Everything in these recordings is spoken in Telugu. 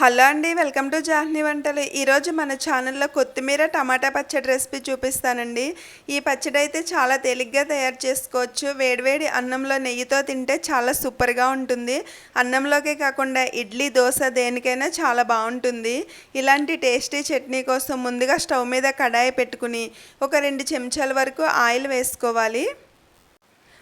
హలో అండి వెల్కమ్ టు జాహ్ని వంటలు. ఈరోజు మన ఛానల్లో కొత్తిమీర టమాటా పచ్చడి రెసిపీ చూపిస్తానండి. ఈ పచ్చడి అయితే చాలా తేలిగ్గా తయారు చేసుకోవచ్చు. వేడివేడి అన్నంలో నెయ్యితో తింటే చాలా సూపర్గా ఉంటుంది. అన్నంలోకే కాకుండా ఇడ్లీ దోశ దేనికైనా చాలా బాగుంటుంది. ఇలాంటి టేస్టీ చట్నీ కోసం ముందుగా స్టవ్ మీద కడాయి పెట్టుకుని ఒక రెండు చెంచాల వరకు ఆయిల్ వేసుకోవాలి.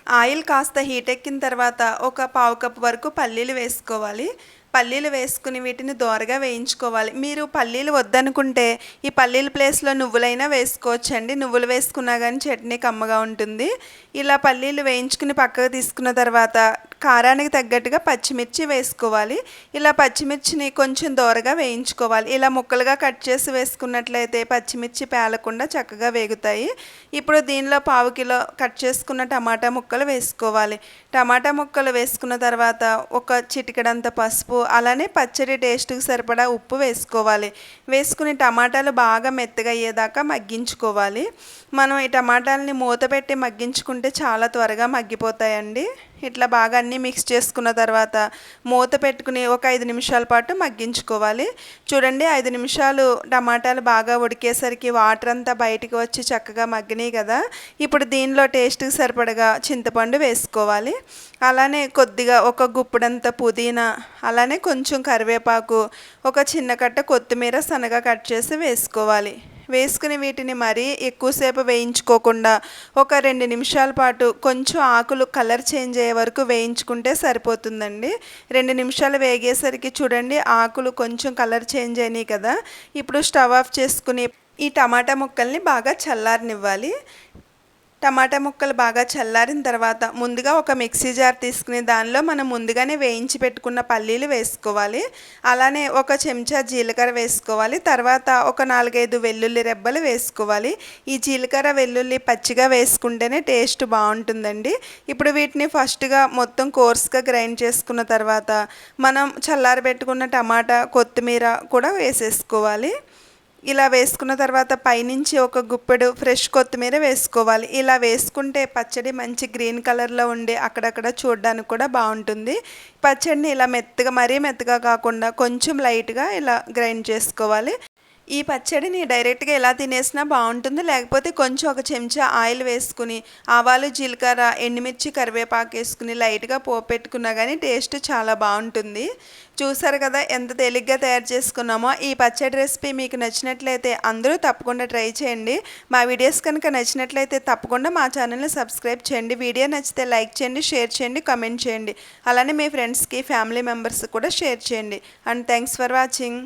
ఆయిల్ కాస్త హీట్ ఎక్కిన తర్వాత ఒక పావు కప్పు వరకు పల్లీలు వేసుకోవాలి. పల్లీలు వేసుకుని వీటిని దోరగా వేయించుకోవాలి. మీరు పల్లీలు వద్దనుకుంటే ఈ పల్లీల ప్లేస్లో నువ్వులైనా వేసుకోవచ్చండి. నువ్వులు వేసుకున్నా కానీ చట్నీ కమ్మగా ఉంటుంది. ఇలా పల్లీలు వేయించుకుని పక్కకు తీసుకున్న తర్వాత కారానికి తగ్గట్టుగా పచ్చిమిర్చి వేసుకోవాలి. ఇలా పచ్చిమిర్చిని కొంచెం దోరగా వేయించుకోవాలి. ఇలా ముక్కలుగా కట్ చేసి వేసుకున్నట్లయితే పచ్చిమిర్చి పేలకుండా చక్కగా వేగుతాయి. ఇప్పుడు దీనిలో పావు కిలో కట్ చేసుకున్న టమాటా ముక్కలు వేసుకోవాలి. టమాటా ముక్కలు వేసుకున్న తర్వాత ఒక చిటికెడంత పసుపు అలానే పచ్చడి టేస్ట్కి సరిపడా ఉప్పు వేసుకోవాలి. వేసుకుని టమాటాలు బాగా మెత్తగా అయ్యేదాకా మగ్గించుకోవాలి. మనం ఈ టమాటాలని మూత పెట్టి మగ్గించుకుంటే చాలా త్వరగా మగ్గిపోతాయండి. ఇట్లా బాగా అన్నీ మిక్స్ చేసుకున్న తర్వాత మూత పెట్టుకుని ఒక ఐదు నిమిషాల పాటు మగ్గించుకోవాలి. చూడండి ఐదు నిమిషాలు టమాటాలు బాగా ఉడికేసరికి వాటర్ అంతా బయటికి వచ్చి చక్కగా మగ్గినాయి కదా. ఇప్పుడు దీనిలో టేస్ట్కి సరిపడగా చింతపండు వేసుకోవాలి. అలానే కొద్దిగా ఒక గుప్పుడంత పుదీనా అలానే కొంచెం కరివేపాకు ఒక చిన్న కట్ట కొత్తిమీర సన్నగా కట్ చేసి వేసుకోవాలి. వేసుకుని వీటిని మరీ ఎక్కువసేపు వేయించుకోకుండా ఒక రెండు నిమిషాల పాటు కొంచెం ఆకులు కలర్ చేంజ్ అయ్యే వరకు వేయించుకుంటే సరిపోతుందండి. రెండు నిమిషాలు వేగేసరికి చూడండి ఆకులు కొంచెం కలర్ చేంజ్ అయినాయి కదా. ఇప్పుడు స్టవ్ ఆఫ్ చేసుకుని ఈ టమాటా ముక్కల్ని బాగా చల్లారనివ్వాలి. టమాటా ముక్కలు బాగా చల్లారిన తర్వాత ముందుగా ఒక మిక్సీ జార్ తీసుకుని దానిలో మనం ముందుగానే వేయించి పెట్టుకున్న పల్లీలు వేసుకోవాలి. అలానే ఒక చెంచా జీలకర్ర వేసుకోవాలి. తర్వాత ఒక నాలుగైదు వెల్లుల్లి రెబ్బలు వేసుకోవాలి. ఈ జీలకర్ర వెల్లుల్లి పచ్చిగా వేసుకుంటేనే టేస్ట్ బాగుంటుందండి. ఇప్పుడు వీటిని ఫస్ట్గా మొత్తం కోర్స్గా గ్రైండ్ చేసుకున్న తర్వాత మనం చల్లారబెట్టుకున్న టమాటా కొత్తిమీర కూడా వేసేసుకోవాలి. ఇలా వేసుకున్న తర్వాత పైనుంచి ఒక గుప్పెడు ఫ్రెష్ కొత్తిమీర వేసుకోవాలి. ఇలా వేసుకుంటే పచ్చడి మంచి గ్రీన్ కలర్లో ఉండి అక్కడక్కడ చూడడానికి కూడా బాగుంటుంది. పచ్చడిని ఇలా మెత్తగా మరీ మెత్తగా కాకుండా కొంచెం లైట్గా ఇలా గ్రైండ్ చేసుకోవాలి. ఈ పచ్చడిని డైరెక్ట్గా ఎలా తినేసినా బాగుంటుంది. లేకపోతే కొంచెం ఒక చెంచా ఆయిల్ వేసుకుని ఆవాలు జీలకర్ర ఎండుమిర్చి కరివేపాకు వేసుకుని లైట్గా పోపెట్టుకున్నా కానీ టేస్ట్ చాలా బాగుంటుంది. చూసారు కదా ఎంత తేలిగ్గా తయారు చేసుకున్నామో. ఈ పచ్చడి రెసిపీ మీకు నచ్చినట్లయితే అందరూ తప్పకుండా ట్రై చేయండి. మా వీడియోస్ కనుక నచ్చినట్లయితే తప్పకుండా మా ఛానల్ని సబ్స్క్రైబ్ చేయండి. వీడియో నచ్చితే లైక్ చేయండి షేర్ చేయండి కమెంట్ చేయండి. అలానే మీ ఫ్రెండ్స్కి ఫ్యామిలీ మెంబర్స్ కూడా షేర్ చేయండి. And thanks for watching.